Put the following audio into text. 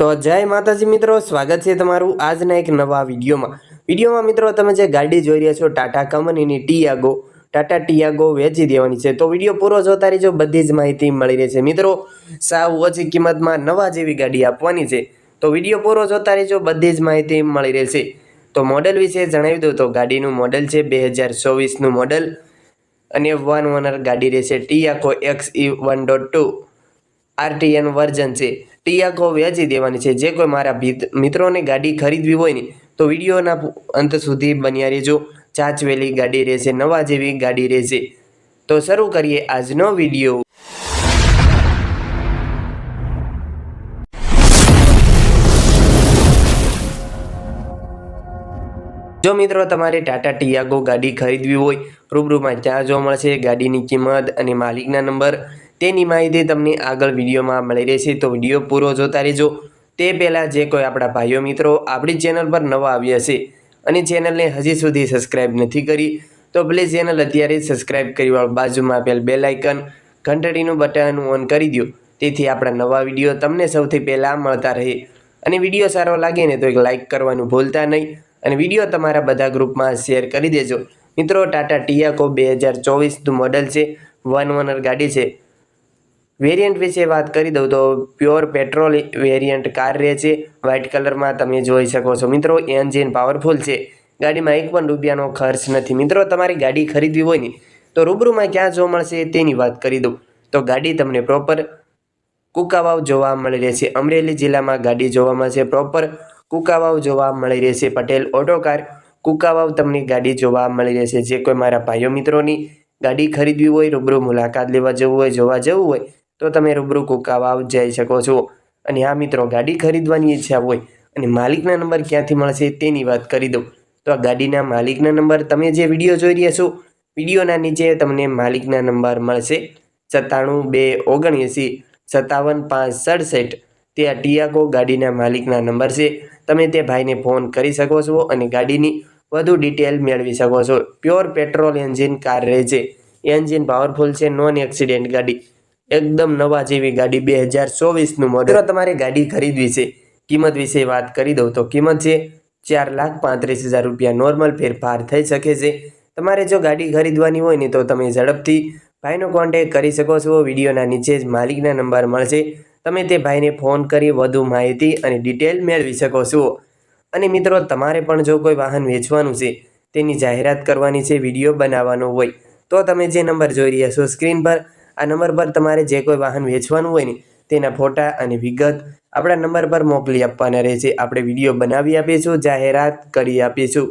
તો જય માતાજી મિત્રો, સ્વાગત છે તમારું આજના એક નવા વિડીયોમાં. વિડીયોમાં મિત્રો તમે જે ગાડી જોઈ રહ્યા છો, ટાટા કંપનીની ટીયાગો, ટાટા ટીયાગો વેચી દેવાની છે. તો વીડિયો પૂરો જોતા રહેજો, બધી જ માહિતી મળી રહેશે. મિત્રો, સાવ ઓછી કિંમતમાં નવા જેવી ગાડી આપવાની છે. તો વીડિયો પૂરો જોતા રહેજો, બધી જ માહિતી મળી રહેશે. તો મોડલ વિશે જણાવી દઉં તો ગાડીનું મોડલ છે, બે હજાર ચોવીસનું મોડલ. અને વન ઓનર ગાડી રહેશે Tiago X E one dot two, RTN version છે. ટીયાકો વેચી દેવાની છે. જે કોઈ મારા મિત્રોને ગાડી ખરીદવી હોય ને, તો વિડીયોના અંત સુધી બન્યા રહેજો. ચાચવેલી ગાડી રહેશે, નવા જેવી ગાડી રહેશે. તો શરૂ કરીએ આજનો વીડિયો. જો મિત્રો તમારે ટાટા ટિયાગો ગાડી ખરીદવી હોય, રૂબરૂમાં ત્યાં જોવા મળશે ગાડીની કિંમત અને માલિકના નંબર. તેની માહિતી તમને આગળ વિડીયોમાં મળી રહેશે. તો વીડિયો પૂરો જોતા રહેજો. તે પહેલાં જે કોઈ આપણા ભાઈઓ મિત્રો આપણી ચેનલ પર નવા આવ્યા છે અને ચેનલને હજી સુધી સબસ્ક્રાઇબ નથી કરી, તો પ્લીઝ ચેનલ અત્યારે સબસ્ક્રાઈબ કરી બાજુમાં આપેલ બે લાઇકન ઘંટડીનું બટન ઓન કરી દો તેથી આપણા નવા વીડિયો તમને સૌથી પહેલાં મળતા રહે. અને વીડિયો સારો લાગે ને તો એક લાઇક કરવાનું ભૂલતા નહીં. અને વીડિયો તમારા બધા ગ્રુપમાં શેર કરી દેજો. મિત્રો, ટાટા ટિયાકો બે હજાર ચોવીસનું મોડલ છે. વન ઓનર ગાડી છે. વેરિયન્ટ વિશે વાત કરી દઉં તો પ્યોર પેટ્રોલ વેરિયન્ટ કાર રહે છે. વ્હાઇટ કલરમાં તમે જોઈ શકો છો. મિત્રો એન્જિન પાવરફુલ છે. ગાડીમાં એક પણ રૂપિયાનો ખર્ચ નથી. મિત્રો, તમારી ગાડી ખરીદવી હોય ને, તો રૂબરૂમાં ક્યાં જોવા મળશે તેની વાત કરી દઉં. તો ગાડી તમને પ્રોપર કુકાવાવ જોવા મળી રહેશે. અમરેલી જિલ્લામાં ગાડી જોવા મળશે. પ્રોપર કુકાવાવ જોવા મળી રહેશે. પટેલ ઓટો કાર કુકાવાવ તમને ગાડી જોવા મળી રહેશે. જે કોઈ મારા ભાઈઓ મિત્રોની ગાડી ખરીદવી હોય, રૂબરૂ મુલાકાત લેવા જવું હોય, જોવા જવું હોય તો તમે રૂબરૂ કુકાવાવ જઈ શકો છો. અને આ મિત્રો, ગાડી ખરીદવાની ઈચ્છા હોય અને માલિકના નંબર ક્યાંથી મળશે તેની વાત કરી દઉં. તો આ ગાડીના માલિકના નંબર તમે જે વીડિયો જોઈ રહ્યા છો, વિડીયોના નીચે તમને માલિકના નંબર મળશે. સત્તાણું બે ઓગણએંસી સત્તાવન પાંચ સડસઠ. તે આ ટિયાગો ગાડીના માલિકના નંબર છે. તમે તે ભાઈને ફોન કરી શકો છો અને ગાડીની વધુ ડિટેલ મેળવી શકો છો. પ્યોર પેટ્રોલ એન્જિન કાર રહે છે. એન્જિન પાવરફુલ છે, નોન એક્સિડેન્ટ ગાડી. એકદમ નવા જેવી ગાડી બે હજાર ચોવીસનું મોડલ તમારે ગાડી ખરીદવી છે, કિંમત વિશે વાત કરી દઉં તો કિંમત છે ચાર લાખ પાંત્રીસ હજાર રૂપિયા. નોર્મલ ફેરફાર થઈ શકે છે. તમારે જો ગાડી ખરીદવાની હોય ને તો તમે ઝડપથી ભાઈનો કોન્ટેક કરી શકો છો. વિડીયોના નીચે જ માલિકના નંબર મળશે. તમે તે ભાઈને ફોન કરી વધુ માહિતી અને ડિટેલ મેળવી શકો છો. અને મિત્રો, તમારે પણ જો કોઈ વાહન વેચવાનું છે, તેની જાહેરાત કરવાની છે, વીડિયો બનાવવાનો હોય, તો તમે જે નંબર જોઈ રહ્યા છો, સ્ક્રીન પર આ નંબર પર તમારે જે કોઈ વાહન વેચવાનું હોય ને, તેના ફોટા અને વિગત આપણા નંબર પર મોકલી આપવાના રહેશે. આપણે વીડિયો બનાવી આપીશું, જાહેરાત કરી આપીશું.